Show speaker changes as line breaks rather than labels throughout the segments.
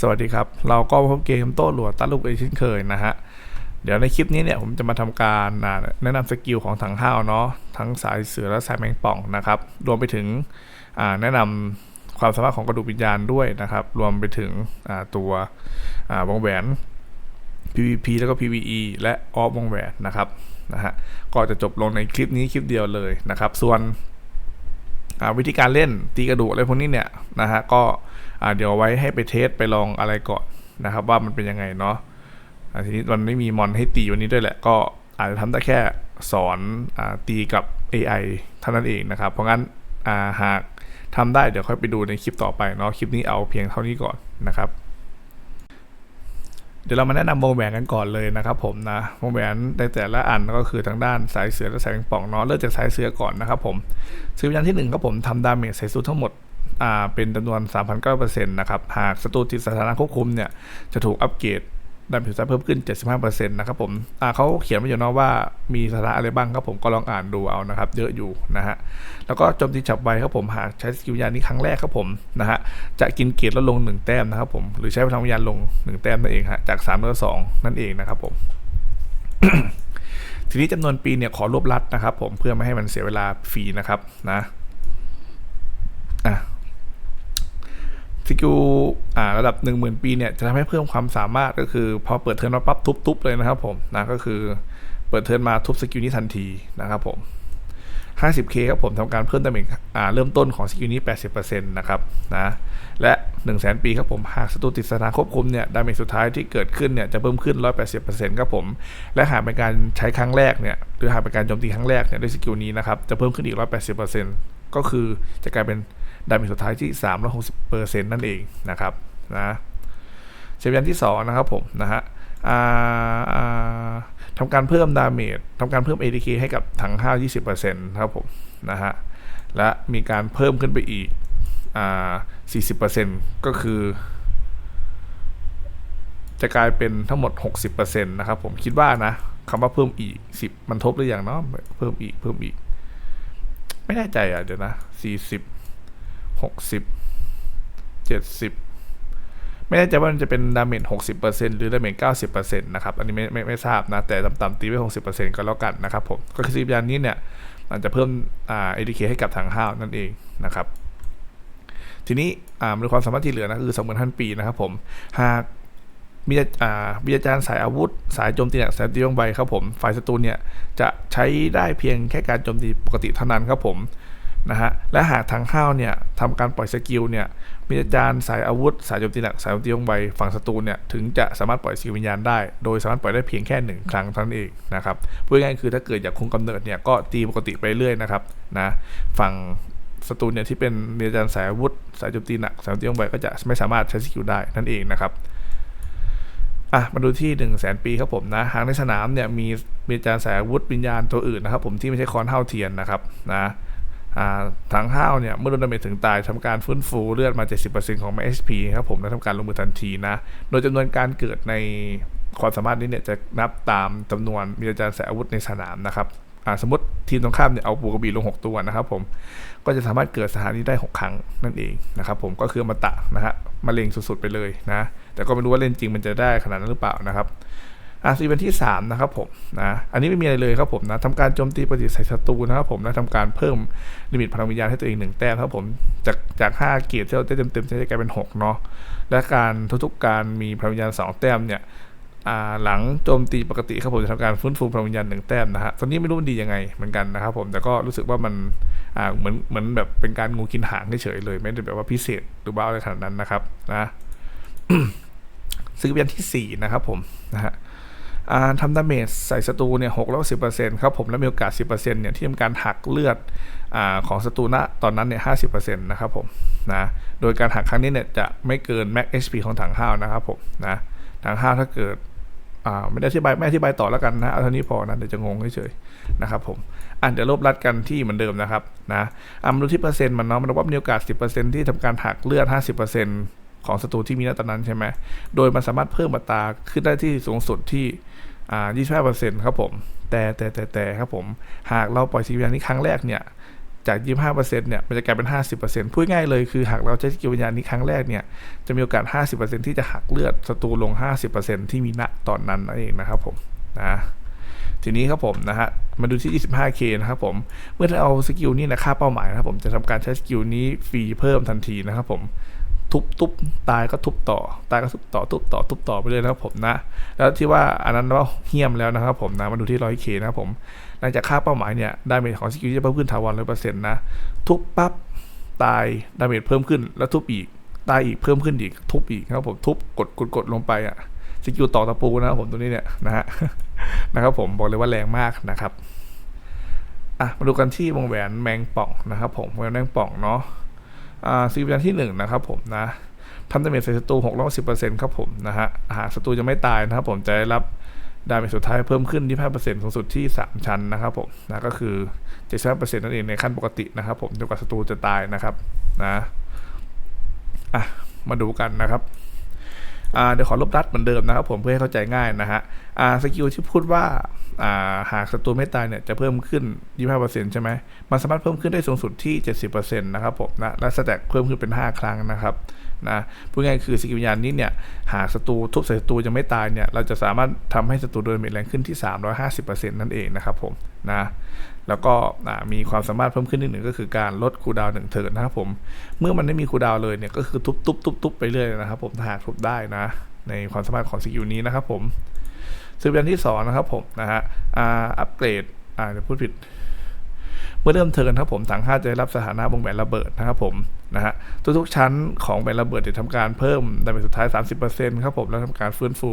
สวัสดีครับ เราก็พบเกมโต้หลวดตัดลูกอีกเช่นเคยนะฮะ เดี๋ยวในคลิปนี้เนี่ยผมจะมาทำการแนะนำสกิลของถังห้าวเนาะทั้งสายเสือและสายแมงป่องนะครับ รวมไปถึงแนะนำความสามารถของกระดูกวิญญาณด้วยนะครับ รวมไปถึงตัววงแหวน PVP แล้วก็ PVE และออฟวงแหวนนะครับนะฮะก็จะจบลงในคลิปนี้คลิปเดียวเลยนะครับ ส่วนวิธีการเล่นตีกระดูกอะไรพวกนี้เนี่ยนะฮะก็ เดี๋ยวไว้ให้ไปเทสไปลองอะไรก่อนนะครับ ว่ามันเป็นยังไงเนาะทีนี้มันไม่มีมอนให้ตีวันนี้ด้วยแหละ ก็อาจจะทำได้แค่สอนอตีกับ AI เท่านั้นเองนะครับ เพราะงั้นาหากทำได้เดี๋ยวค่อยไปดูในคลิปต่อไปเนาะคลิปนี้เอาเพียงเท่านี้ก่อนนะครับ เดี๋ยวเรามาแนะนำวงแหวนกันก่อนเลยนะครับผมนะวงแหวนในแต่ละอันก็คือทางด้านสายเสือและสายแมงป่องเนาะเริ่มจากสายเสือก่อนนะครับผมซื้อวิญญาณที่หนึ่งครับผมทำดาเมจใส่สูตรทั้งหมด เป็นจำนวน 3,900%นะครับ หากศัตรูติดสถานะควบคุมเนี่ย จะถูกอัปเกรดดาเมจสุดท้ายเพิ่มขึ้น 75%นะครับผมอ่าเขาเขียนไว้อยู่นะว่ามีสถานะอะไรบ้างครับผมก็ลองอ่านดูเอานะครับ เยอะอยู่นะฮะ แล้วก็โจมตีฉับไวครับผมหากใช้สกิลวิญญานี้ครั้งแรกครับผมนะฮะ จะกินเกียรติลดลง 1 แต้มนะครับผม หรือใช้พลังวิญญาณลง 1 แต้มนั่นเองฮะ จาก3เหลือ2นั่นเองนะครับผมทีนี้จำนวนปีเนี่ยขอรวบรัดนะครับผมเพื่อไม่ให้มันเสียเวลาฟรีนะครับนะอะ สกิลอ่าระดับ 10,000 ปีเนี่ยจะทำให้เพิ่มความสามารถก็คือ พอเปิดเทิร์นมาปั๊บทุบๆเลยนะครับผมนะก็คือเปิดเทิร์นมาทุบสกิลนี้ทันทีนะครับผม 50k ครับผมทำการเพิ่มดาเมจอ่าเริ่มต้นของสกิลนี้ 80%นะครับนะและ 1 0 0 0 0 0 ปีครับผมหากศัตรูติดสถานควบคุมเนี่ยดาเมจสุดท้ายที่เกิดขึ้นเนี่ยจะเพิ่มขึ้น 180%ครับผม และหากเป็นการใช้ครั้งแรกเนี่ยหรือหากเป็นการโจมตีครั้งแรกเนี่ยด้วยสกิลนี้นะครับจะเพิ่มขึ้นอีก 180%ก็คือจะกลายเป็น ดาเมจสุดท้ายที่ 360%นั่นเองนะครับนะเชฟยันที่ 2 นะครับผมนะฮะทำการเพิ่มดาเมจทำการเพิ่ม ADK ให้กับถังห้าว20%ครับผมนะฮะและมีการเพิ่มขึ้นไปอีกอ40%ก็คือ จะกลายเป็นทั้งหมด 60%นะครับผมคิดว่านะคำว่าเพิ่มอีก 10 มันทบหรือยังเนาะเพิ่มอีกเพิ่มอีก ไม่แน่ใจอะเดี๋ยวนะ40 60 70ไม่แน่ใจว่ามันจะเป็นดาเมจ60%หรือดาเมจ90%นตนะครับ อันนี้ไม่ไม่ไม่ทราบนะ แต่ต่ำๆตีไว้60%ก็แล้วกันนะครับผม ก็คือสิบยานนี้เนี่ยมันจะเพิ่มอ่า ADK ให้กับทางห้าวนั่นเองนะครับทีนี้อ่ามีความสามารถที่เหลือนะคือ25,000ปีนะครับผมหากมีอ่าวิทยาจารย์สายอาวุธ สายโจมตีหนักสายตีวงใบครับผมฝ่ายศัตรูเนี่ยจะใช้ได้เพียงแค่การโจมตีปกติเท่านั้นครับผม นะฮะและหากทางห้าวเนี่ยทำการปล่อยสกิลเนี่ยมีอาจารย์สายอาวุธ สายโจมตีหนักสายโจมตีลงใบฝั่งศัตรูเนี่ยถึงจะสามารถปล่อยสกิลวิญญาณได้ โดยสามารถปล่อยได้เพียงแค่หนึ่งครั้งเท่านั้นเองนะครับพูดง่ายๆคือถ้าเกิดอยากคงกำเนิดเนี่ยก็ตีปกติไปเรื่อยนะครับนะฝั่งศัตรูเนี่ยที่เป็นมีอาจารย์สายอาวุธ สายโจมตีหนักสายโจมตีลงใบก็จะไม่สามารถใช้สกิลได้นั่นเองนะครับอะมาดูที่1นึ่งแสนปีครับผมนะหากในสนามเนี่ยมีมีอาจารย์สายอาวุธวิญญาณตัวอื่นนะครับผมที่ไม่ใช่คอนเท่าเทียนนะครับนะ อ่าทางห้าวเนี่ยเมื่อโดนดาเมจถึงตายทำการฟื้นฟูเลือดมา 70%ของ SP ครับผมและทำการลงมือทันทีนะ โดยจำนวนการเกิดในความสามารถนี้เนี่ยจะนับตามจำนวนมีอาจารย์สอาวุธในสนามนะครับสมมติทีมตรงข้ามเนี่ยเอาปูกระบี่ลง 6 ตัวนะครับผมก็จะสามารถเกิดสถานีได้ 6 ครั้งนั่นเองนะครับผมก็คืออมาตะนะฮะมาเลงสุดๆไปเลยนะ แต่ก็ไม่รู้ว่าเล่นจริงมันจะได้ขนาดนั้นหรือเปล่านะครับ อะซีเป็นที่ 3 นะครับผมนะอันนี้ไม่มีอะไรเลยครับผมนะทำการโจมตีปฏิใส่ศัตรูนะครับผมนะทำการเพิ่มลิมิตพลังวิญญาณให้ตัวเอง 1 แต้มครับผมจากจาก 5 เกียรติที่เราได้เต็มๆจะกลายเป็น 6 เนาะและการทุกๆการมีพลังวิญญาณ 2 แต้มเนี่ยอ่าหลังโจมตีปกติครับผมจะทำการฟื้นฟูพลังวิญญาณหนึ่งแต้มนะฮะตอนนี้ไม่รู้มันดียังไงเหมือนกันนะครับผมแต่ก็รู้สึกว่ามันอ่าเหมือนเหมือนแบบเป็นการงูกินหางเฉยๆเลย ไม่ได้แบบว่าพิเศษหรือว่าอะไรขนาดนั้นนะครับนะซื้อเบียนที่4นะครับผมนะฮะ ทำดาเมจใส่ศัตรูเนี่ยหกแล้วสิบเปอร์เซ็นต์ครับผมแล้วมีโอกาสสิบเปอร์เซ็นต์เนี่ยที่ทำการหักเลือดอ่าของศัตรูณตอนนั้นเนี่ยห้าสิบเปอร์เซ็นต์นะครับผมนะโดยการหักครั้งนี้เนี่ยจะไม่เกิน max HP ของถังห้าวนะครับผมนะถังห้าวถ้าเกิดอ่าไม่ได้อธิบายไม่อธิบายต่อแล้วกันนะเอาเท่านี้พอนะเดี๋ยวจะงงเฉยๆนะครับผมอะเดี๋ยวลบรัดกันที่เหมือนเดิมนะครับนะอะมาดูที่เปอร์เซ็นต์มันเนาะมันบอกว่ามีโอกาส 10%ที่ทำการหักเลือด 50% ของศัตรูที่มีณตอนนั้นใช่ไหมโดยมันสามารถเพิ่มอัตราขึ้นได้ที่สูงสุดที่อ่า25%ครับผม แต่แต่แต่แต่ครับผม หากเราปล่อยสีวิญญาณนี้ครั้งแรกเนี่ย จาก 25%เนี่ย มันจะกลายเป็น 50%พูดง่ายเลยคือหากเราใช้สกิลวิญญาณนี้ครั้งแรกเนี่ย จะมีโอกาส 50%ที่จะหักเลือดศัตรูลง 50%ที่มีณตอนนั้นนั่นเองนะครับผม นะทีนี้ครับผมนะฮะมาดูที่ 25k นะครับผม เมื่อเราเอาสกิลนี้นะค่าเป้าหมายนะครับผมจะทำการใช้สกิลนี้ฟรีเพิ่มทันทีนะครับผม ทุบทุบตายก็ทุบต่อ ตายก็ทุบต่อทุบต่อทุบต่อไปเลยนะครับผมนะ แล้วที่ว่าอันนั้นว่าเฮี้ยมแล้วนะครับผมนะมาดูที่ 100k นะครับผมหลังจากค่าเป้าหมายเนี่ยดาเมจของสกิลจะเพิ่มขึ้นถาวรร้อยเปอร์เซ็นต์นะทุบปั๊บตายดาเมจเพิ่มขึ้นแล้วทุบอีกตายอีกเพิ่มขึ้นอีกทุบอีกนะครับผมทุบกดกดกดลงไปอะสกิลต่อตะปูนะครับผมตัวนี้เนี่ยนะฮะนะครับผมบอกเลยว่าแรงมากนะครับอะมาดูกันที่วงแหวนแมงป่องนะครับผมวงแหวนแมงป่องเนาะ ซีวินที่หนึ่งนะครับผมนะทำดาเมจใส่ศัตรูหกร้อยสิบเปอร์เซ็นต์ครับผมนะฮะหากศัตรูยังไม่ตายนะครับผมจะได้รับดาเมจสุดท้ายเพิ่มขึ้นที่5%สูงสุดที่3ชั้นนะครับผมนะก็คือ75%นั่นเองในขั้นปกตินะครับผมจนกว่าศัตรูจะตายนะครับนะอะมาดูกันนะครับอ่าเดี๋ยวขอลบรัดเหมือนเดิมนะครับผมเพื่อให้เข้าใจง่ายนะฮะอ่าสกิลที่พูดว่า หากศัตรูไม่ตายเนี่ยจะเพิ่มขึ้น 25%ใช่ไหมมันสามารถเพิ่มขึ้นได้สูงสุดที่ 70%นะครับผมนะและสแต็กเพิ่มขึ้นเป็น 5 ครั้งนะครับนะพูดง่ายๆคือสกิลวิญญาณนี้เนี่ยหากศัตรูทุบใส่ศัตรูยังไม่ตายเนี่ยเราจะสามารถทำให้ศัตรูโดนเมจแรงขึ้นที่ 350%นั่นเองนะครับผมนะแล้วก็มีความสามารถเพิ่มขึ้นนิดหนึ่งก็คือการลดคูดาวหนึ่งเทิร์นะครับผมเมื่อมันไม่มีคูดาวเลยเนี่ยก็คือทุบทุบทุบทุบไปเรื่อยนะครับผมถ้าหากทุบได้นะ ในความสามารถของสกิลนี้นะครับผม ซึ่งเป็นที่สองนะครับผมนะฮะอัปเกรดอ่าเดี๋ยวพูดผิด เมื่อเริ่มเทิร์นครับผมถังค่าจะได้รับสถานะวงแหวนระเบิดนะครับผมนะฮะทุกๆชั้นของแหวนระเบิดจะทำการเพิ่มดาเมจสุดท้าย 30%ครับผมแล้วทำการฟื้นฟู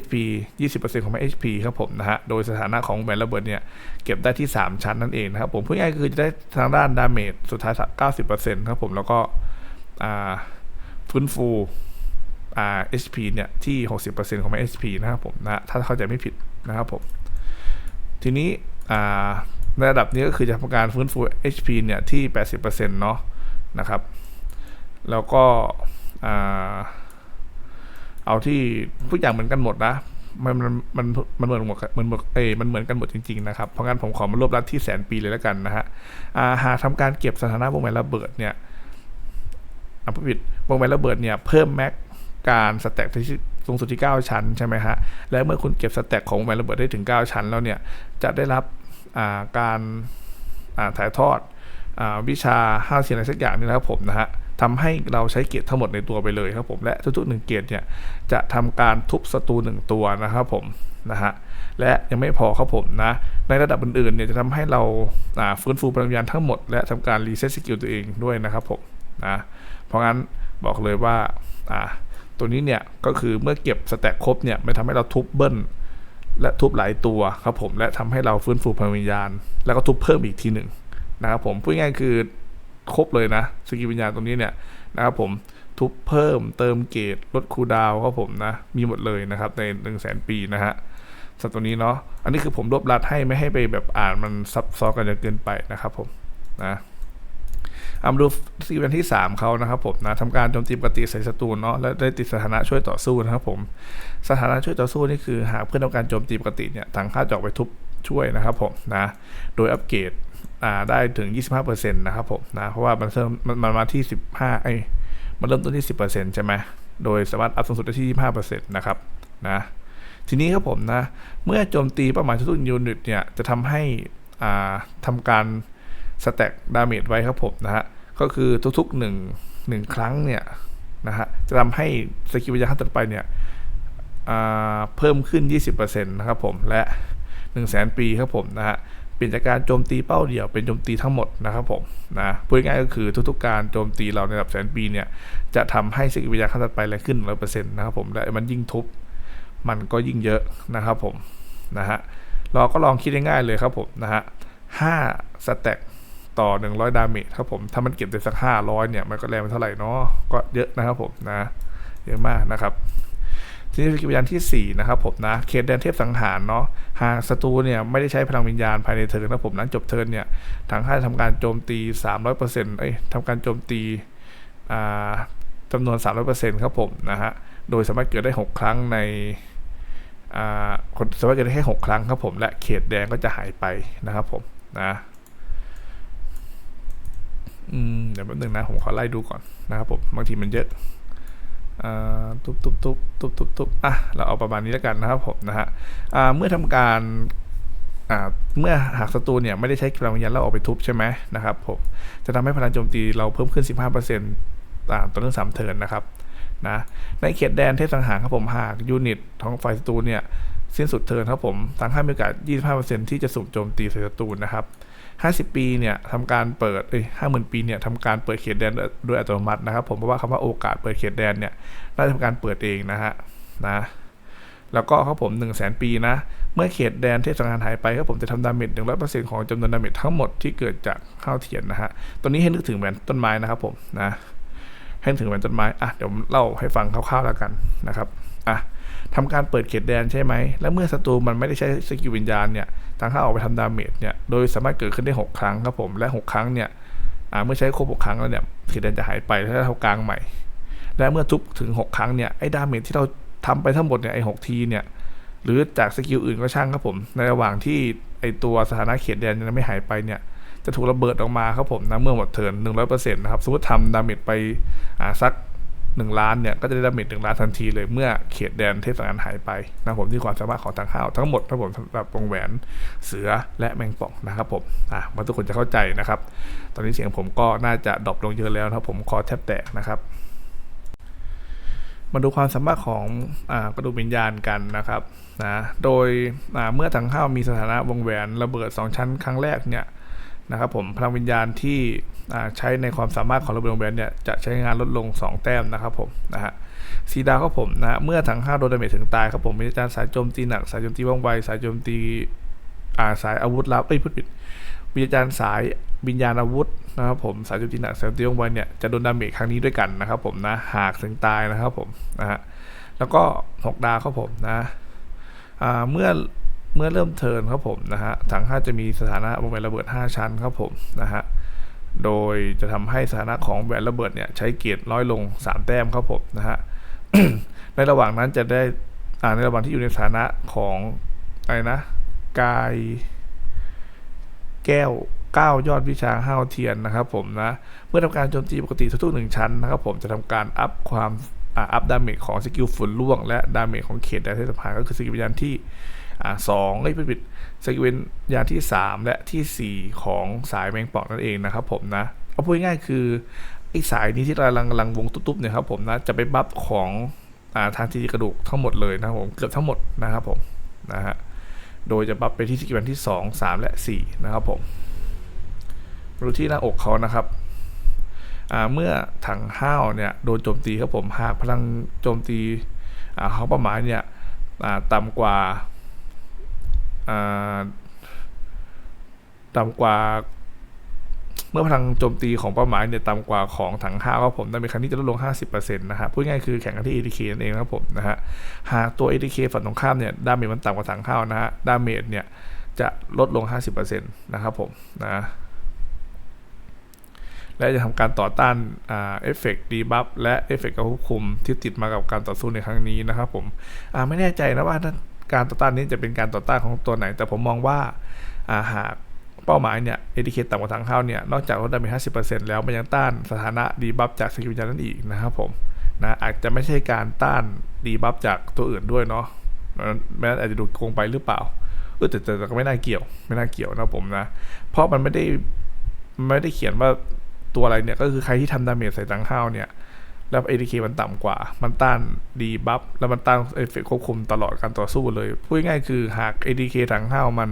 HP 20%ของแม่ HP ครับผมนะฮะ โดยสถานะของแหวนระเบิดเนี่ย เก็บได้ที่ 3 ชั้นนั่นเองนะครับผมพูดง่ายๆคือจะได้ทางด้านดาเมจสุดท้าย 90%ครับผม แล้วก็ฟื้นฟู HP เนี่ยที่ 60%ของ HP นะครับผมนะถ้าเข้าใจไม่ผิดนะครับผม ทีนี้ในระดับนี้ก็คือจะทำการฟื้นฟู HP เนี่ยที่ 80%เนาะนะครับ แล้วก็เอาที่ทุกอย่างเหมือนกันหมดนะมันมันมันมันเหมือนหมดมันเหมือนเอ้มันเหมือนกันหมดจริงๆนะครับ เพราะงั้นผมขอมารวบรัดที่แสนปีเลยแล้วกันนะฮะหากทำการเก็บสถานะวงแหวนระเบิดเนี่ยอะผู้ผิดวงแหวนระเบิดเนี่ยเพิ่มแม็ก การสแต็กที่สูงสุดที่ 9 ชั้นใช่ไหมฮะ และเมื่อคุณเก็บสแต็กของแหวนระเบิดได้ถึง 9 ชั้นแล้วเนี่ย จะได้รับาการาถ่ายทอดอวิชาห้าเสียงอะไรสักอย่างนี่นะครับผมนะฮะทำให้เราใช้เกียรติทั้งหมดในตัวไปเลยครับผม และทุกๆหนึ่งเกียรติเนี่ยจะทำการทุบศัตรูหนึ่งตัวนะครับผมนะฮะ และยังไม่พอครับผมนะ ในระดับอื่นๆเนี่ยจะทำให้เราฟื้นฟูพลังวิญญาณทั้งหมด และทำการรีเซ็ตสกิลตัวเองด้วยนะครับผมนะ เพราะงั้นบอกเลยว่าอ่า ตัวนี้เนี่ยก็คือเมื่อเก็บสแต็กครบเนี่ยมันทำให้เราทุบเบิ้ลและทุบหลายตัวครับผมและทำให้เราฟื้นฟูพลังวิญญาณ แล้วก็ทุบเพิ่มอีกทีหนึ่งนะครับผมพูดง่ายคือครบเลยนะสกิลวิญญาณตรงนี้เนี่ยนะครับผมทุบเพิ่มเติมเกรดลดคูดาวครับผมนะมีหมดเลยนะครับใน1นึ่งแสนปีนะฮะสัตว์ตัวนี้เนาะอันนี้คือผมรวบรัดให้ไม่ให้ไปแบบอ่านมันซับซ้อนกันจนเกินไปนะครับผมนะ เอามาดูสกิลที่3เขานะครับผมนะทำการโจมตีปกติใส่ศัตรูเนาะและได้ติดสถานะช่วยต่อสู้นะครับผมสถานะช่วยต่อสู้นี่คือหากเพื่อนต้องการโจมตีปกติเนี่ยทางค่าจอกไปทุบช่วยนะครับผมนะโดยอัปเกรดอ่าได้ถึง 25%นะครับผมนะเพราะว่ามันเริ่มมันมันมาที่ 15ไอ้มันเริ่มต้นที่ 10%ใช่ไหมโดยสามารถอัพสูงสุดได้ที่ 25%นะครับนะทีนี้ครับผมนะ เมื่อโจมตีเป้าหมายทุกยูนิตเนี่ย จะทำให้อ่าทำการ สแต็กดาเมจไว้ครับผมนะฮะก็คือทุกๆ1 1ครั้งเนี่ยนะฮะจะทำให้สกิลวิญญาณขั้นต่อไปเนี่ยเพิ่มขึ้น 20%นะครับผมและ 1 0 0 0 0แสนปีครับผมนะฮะเปลี่ยนจากการโจมตีเป้าเดี่ยวเป็นโจมตีทั้งหมดนะครับผมนะพูดง่ายก็คือทุกๆการโจมตีเราในระดับแสนปีเนี่ยจะทำให้สกิลวิญญาณขั้นต่อไปแรงขึ้น100%นต์นะครับผมและมันยิ่งทุบมันก็ยิ่งเยอะนะครับผมนะฮะเราก็ลองคิดง่ายๆเลยครับผมนะฮะ5สแต็ก ต่อ 100 ดาเมจครับผม ถ้ามันเก็บได้สัก 500 เนี่ย มันก็แรงเป็นเท่าไหร่เนาะก็เยอะนะครับผมนะ เยอะมากนะครับ ทีนี้กิลวิญญาณที่ 4 นะครับผมนะเคสแดนเทพสังหารเนาะหากศัตรูเนี่ยไม่ได้ใช้พลังวิญญาณภายในเทิร์นนะผมนั้นจบเทิร์นเนี่ยทางค่ายทำการโจมตี 300%เอ้ยทำการโจมตีอ่าจำนวน 300%ครับผมนะฮะโดยสามารถเกิดได้ 6 ครั้งในอ่าคนสามารถเกิดได้แค่ 6 ครั้งครับผมและเขตแดงก็จะหายไปนะครับผมนะ อืมเดี๋ยวแป๊บนึงนะ ผมขอไล่ดูก่อนนะครับผม บางทีมันเยอะตุบตุบตุบตุบตุบตุบอะ เราเอาประมาณนี้แล้วกันนะครับผมนะฮะอ่าเมื่อทำการอ่าเมื่อหากศัตรูเนี่ยไม่ได้ใช้พลังวิญญาณแล้วออกไปทุบใช่ไหมนะครับผม จะทำให้พลังโจมตีเราเพิ่มขึ้น 15%อ่าต่อเนื่อง3เทิร์นนะครับนะในเขตแดนเทพสังหารครับผมหากยูนิตของฝ่ายศัตรูเนี่ยสิ้นสุดเทิร์นครับผมทั้งให้มีโอกาส 25%ที่จะสุ่มโจมตีใส่ศัตรูนะครับ 50 ปีเนี่ยทำการเปิดเอ้ยห้าหมื่นปีเนี่ยทำการเปิดเขตแดนโดยอัตโนมัตินะครับ ผมเพราะว่าคำว่าโอกาสเปิดเขตแดนเนี่ยได้ทำการเปิดเองนะฮะนะแล้วก็ครับผม1 0 0 0 0แปีนะ เมื่อเขตแดนเทพสังหารหายไปครับผมจะทำดาเมจ100%ของจำนวนดาเมจทั้งหมดที่เกิดจากข้าวเทียนนะฮะตัวนี้ให้นึกถึงแหวนต้นไม้นะครับผมนะให้นึกถึงแหวนต้นไม้อะเดี๋ยวเล่าให้ฟังคร่าวๆแล้วกันนะครับอะ ทำการเปิดเขตแดนใช่ไหม แล้วเมื่อศัตรูมันไม่ได้ใช้สกิลวิญญาณเนี่ยทางข้าออกไปทำดาเมจเนี่ย โดยสามารถเกิดขึ้นได้ 6 ครั้งครับผม และ 6 ครั้งเนี่ยเมื่อใช้ครบ6ครั้งแล้วเนี่ยเขตแดนจะหายไปแล้วเท่ากลางใหม่ และเมื่อทุบถึง 6 ครั้งเนี่ย ไอ้ดาเมจที่เราทำไปทั้งหมดเนี่ย ไอ้หทีเนี่ย หรือจากสกิลอื่นก็ช่างครับผม ในระหว่างที่ไอ้ตัวสถานะเขตแดนยังไม่หายไปเนี่ย จะถูกระเบิดออกมาครับผมนะเมื่อหมดเทิร์นหนึ่งร้อยเปอร์เซ็นต์นะครับ สมมติทำดาเมจไปอ่าสัก หนึ่งล้านเนี่ยก็จะได้ดาเมจหนึ่งล้านทันทีเลยเมื่อเขตแดนเทพสังหารหายไปนะผมที่ความสามารถของทางข้าวทั้งหมดทั้งหมดสำหรับวงแหวนเสือและแมงป่องนะครับผมอะมาทุกคนจะเข้าใจนะครับ ตอนนี้เสียงผมก็น่าจะดรอปลงเยอะแล้วนะครับผมคอแทบแตกนะครับมาดูความสามารถของอ่ากระดูกวิญญาณกันนะครับนะ โดยเมื่อถังข้าวมีสถานะวงแหวนระเบิด 2 ชั้นครั้งแรกเนี่ยนะครับผมพลังวิญญาณที่ ใช้ในความสามารถของระเบิดวงแหวนเนี่ยจะใช้งานลดลง 2 แต้มนะครับผมนะฮะสีดาวครับผมนะเมื่อถังข้าโดนดาเมจถึงตายครับผมมีอาจารย์สายโจมตีหนักสายโจมตีว่องไวสายโจมตีอ่าสายอาวุธลับเอ้ยพูดผิดวิญญาณสายวิญญาณอาวุธนะครับผมสายโจมตีหนักสายโจมตีว่องไวเนี่ยจะโดนดาเมจครั้งนี้ด้วยกันนะครับผมนะหากถึงตายนะครับผมนะฮะแล้วก็ 6 ดาวครับผมนะอ่าเมื่อเมื่อเริ่มเทิร์นครับผมนะฮะถัง5จะมีสถานะวงแหวนระเบิด 5 ชั้นครับผมนะฮะ โดยจะทำให้สถานะของแหวนระเบิดเนี่ยใช้เกียรติน้อยลง 3 แต้มครับผมนะฮะ ในระหว่างนั้นจะได้ในระหว่างที่อยู่ในสถานะของอะไรนะ กายแก้วก้าวยอดวิชาห้าวเทียนนะครับผมนะ เมื่อทำการโจมตีปกติทุกๆหนึ่งชั้นนะครับผมจะทำการอัพความอัพดาเมจของสกิลฝุ่นล่วง และดาเมจของเขตแดนเทศบาลก็คือสกิลวิญญาณที่ อ่าสองไม่ผิดสกิลวิญญาที่ 3 และทีสี่ 4 ของสายแมงป่องนั่นเองนะครับผมนะ เอาพูดง่ายคือไอ้สายนี้ที่กำลังกำลังวงตุ๊บๆเนี่ยครับผมนะจะไปบัฟของอ่าทางที่กระดูกทั้งหมดเลยนะครับผมเกือบทั้งหมดนะครับผมนะฮะโดยจะบัฟไปที่สกิลวิญญาณที่ 2 3 และ 4 นะครับผมดูที่หน้าอกเขานะครับเมื่อถังห้าวเนี่ยโดนโจมตีครับผมหากพลังโจมตีอ่าเขาเป้าหมายเนี่ยต่ำกว่า ต่ำกว่าเมื่อพลังโจมตีของเป้าหมายเนี่ยต่ำกว่าของถังห้าวครับผมดาเมจครั้งนี้จะลดลง 50%นะฮะพูดง่ายคือแข่งกันที่ ATK นั่นเองนะครับผมนะฮะหากตัว ATK ฝั่งตรงข้ามเนี่ยดาเมจมันต่ำกว่าถังห้าวนะฮะดาเมจเนี่ยจะลดลง 50%นะครับผมนะและจะทำการต่อต้านอเอฟเฟกต์ดีบัฟและเอฟเฟกต์การควบคุมที่ติดมากับการต่อสู้ในครั้งนี้นะครับผมไม่แน่ใจนะว่า การต่อต้านนี้จะเป็นการต่อต้านของตัวไหน แต่ผมมองว่าอาหากเป้าหมายเนี่ยเอ k เคต่ำกว่าทางเข้าเนี่ยนอกจากลดดาเมจ50%แล้วมันยังต้านสถานะดีบัฟจากสกิลวิญญาณนั่นอีกนะครับผมนะอาจจะไม่ใช่การต้านดีบัฟจากตัวอื่นด้วยเนาะแม้นอาจจะดูโกงไปหรือเปล่าเออแต่แต่แต่ก็ไม่น่าเกี่ยว ไม่น่าเกี่ยวนะผมนะ เพราะมันไม่ได้ไม่ได้เขียนว่าตัวอะไรเนี่ยก็คือใครที่ทำดาเมจใส่ตังข้าวเนี่ย แล้ว ADK มันต่ำกว่า มันต้านดีบัฟแล้วมันต้านเอฟเฟกควบคุมตลอดการต่อสู้เลย พูดง่ายคือหาก ADK ถังข้าวมัน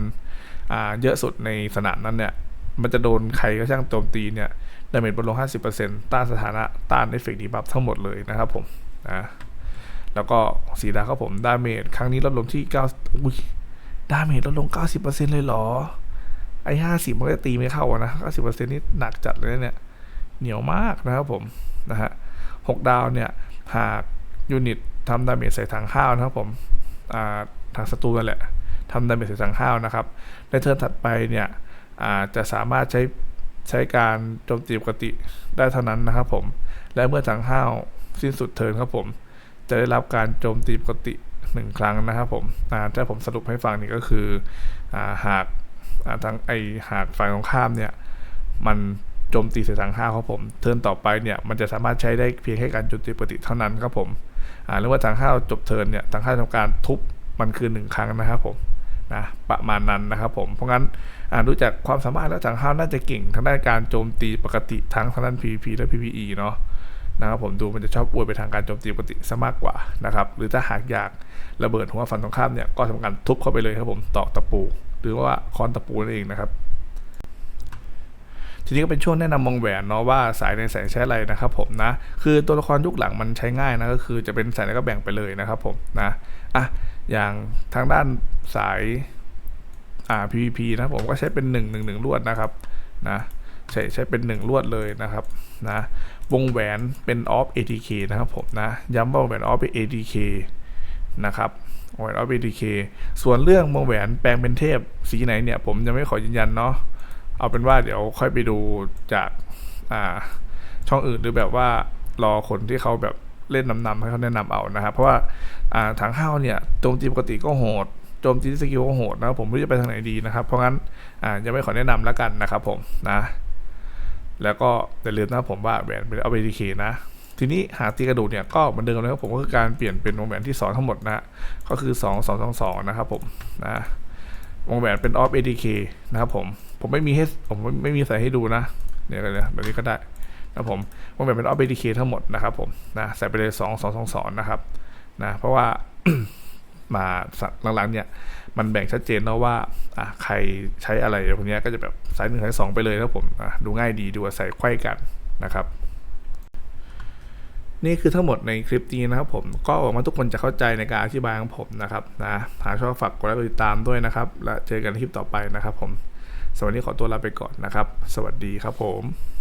อ่าเยอะสุดในสนามนั้นเนี่ย มันจะโดนใครก็ช่างโจมตีเนี่ยดาเมจลดลง 50%ต้านสถานะต้านเอฟเฟกดีบัฟทั้งหมดเลยนะครับผมนะแล้วก็สีดาครับผมดาเมจครั้งนี้ลดลงที่9อุ้ยดาเมจลดลง 90%เลยเหรอ ไอ้ห้าสิบมันก็ตีไม่เข้านะเก้าสิบเปอร์เซ็นต์นี่หนักจัดเลยเนี่ย เหนียวมากนะครับผมนะฮะ หกดาวเนี่ย หากยูนิตทำดาเมจใส่ถังข้าวนะครับผมทางศัตรูนั่นแหละทำดาเมจใส่ถังข้าวนะครับ ในเทิร์นถัดไปเนี่ยจะสามารถใช้ใช้การโจมตีปกติได้เท่านั้นนะครับผม และเมื่อถังข้าวสิ้นสุดเทิร์นครับผม จะได้รับการโจมตีปกติหนึ่งครั้งนะครับผมถ้าผมสรุปให้ฟังนี่ก็คืออาหากทางไอหากฝ่ายตรงข้ามเนี่ย มัน จมตีใส่ทางห้าครับผม เทิร์นต่อไปเนี่ยมันจะสามารถใช้ได้เพียงแค่การโจมตีปกติเท่านั้นครับผมอ่าหรือว่าทางห้าจบเทิร์นเนี่ยทางห้าทำการทุบมันคือหนึ่งครั้งนะครับผมนะประมาณนั้นนะครับผมเพราะงั้นอ่าดูจากความสามารถแล้วทางห้าน่าจะเก่งทางด้านการโจมตีปกติทั้งทางด้าน PVP และ PVE เนาะนะครับผมดูมันจะชอบอวยไปทางการโจมตีปกติซะมากกว่านะครับหรือถ้าหากอยากระเบิดหัวฝั่งตรงข้ามเนี่ยก็ทำการทุบเข้าไปเลยครับผมตอกตะปู หรือว่าค้อนตะปูนั่นเองนะครับ ทีนี้ก็เป็นช่วงแนะนำวงแหวนเนาะว่าสายในแสงใช้อะไรนะครับผมนะ คือตัวละครยุคหลังมันใช้ง่ายนะก็คือจะเป็นสายไหนก็แบ่งไปเลยนะครับผมนะอะอย่างทางด้านสายอ่า PVP นะผมก็ใช้เป็น1 1 1ลวดนะครับนะใช้ใช้เป็น 1 ลวดเลยนะครับนะวงแหวนเป็น off ATK นะครับผมนะย้ำว่าวงแหวน off ATK นะครับวงแหวน off ATK ส่วนเรื่องวงแหวนแปลงเป็นเทพสีไหนเนี่ยผมยังไม่ขอยืนยันเนาะ เอาเป็นว่าเดี๋ยวค่อยไปดูจากอ่าช่องอื่นหรือแบบว่ารอคนที่เขาแบบเล่นนำๆให้เขาแนะนำเอานะครับ เพราะว่าอ่าถังห้าวเนี่ยโจมตีปกติก็โหดโจมตีสกิลก็โหดนะผมไม่รู้จะไปทางไหนดีนะครับ เพราะงั้นอ่ายังไม่ขอแนะนำแล้วกันนะครับผมนะ แล้วก็อย่าลืมนะผมว่าแหวนเป็นเอาไปดีเคนะ ทีนี้หาตีกระดูกเนี่ยก็เหมือนเดิมนะครับผมก็คือการเปลี่ยนเป็นวงแหวนที่สองทั้งหมดนะก็คือ 2 2 2 2 นะครับผมนะวงแหวนเป็น off ADK นะครับผม ผมไม่มีให้ผมไม่มีใส่ให้ดูนะเนี่ยเลยแบบนี้ก็ได้นะผมวงแหวนเป็น off ADK ทั้งหมดนะครับผมนะใส่ไปเลย2 2 2 2นะครับนะเพราะว่ามาหลังๆเนี่ยมันแบ่งชัดเจนนะว่าอะใครใช้อะไรพวกเนี้ยก็จะแบบสายหนึ่งสายสองไปเลยนะผมอะดูง่ายดีดูใส่ไขว้กันนะครับ นี่คือทั้งหมดในคลิปนี้นะครับผมก็หวังว่าทุกคนจะเข้าใจในการอธิบายของผมนะครับนะหากชอบฝากกดไลค์กดติดตามด้วยนะครับ และเจอกันในคลิปต่อไปนะครับผม สวัสดีขอตัวลาไปก่อนนะครับ สวัสดีครับผม